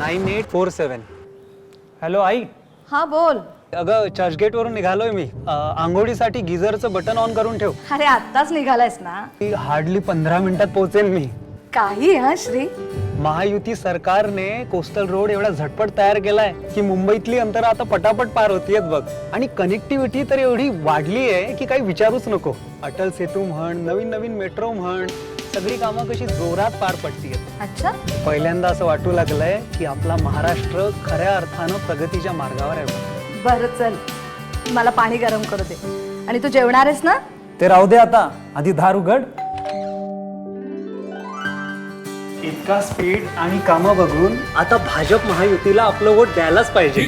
Nine eight four seven. Hello आई. हा बोल. अगं चर्चगेटवरून निघालोय मी. अ, आंघोळीसाठी गिझरचं बटन ऑन करून ठेव. अरे आत्ताच निघालायस ना? हार्डली पंधरा मिनिटात पोहोचेन मी. काही हा श्री? महायुती सरकारने कोस्टल रोड एवढा झटपट तयार केलाय की मुंबईतली अंतर आता पटापट पार होतीयत बघ. आणि कनेक्टिव्हिटी तर एवढी वाढली आहे की काही विचारूच नको. अटल सेतू म्हण नवीन नवीन मेट्रो म्हण सगळी कामं कशी जोरात पार पडतीयत अच्छा. पहिल्यांदा असं वाटू लागलंय की आपला महाराष्ट्र खऱ्या अर्थानं प्रगतीच्या मार्गावर आहे. बरं चल. मला पाणी गरम करू दे. आणि तू जेवणार आहेस ना? ते राहू दे आता. आधी धार उघड. इतका स्पीड आणि कामं बघून आता भाजप महायुतीला आपलं वोट द्यायलाच पाहिजे.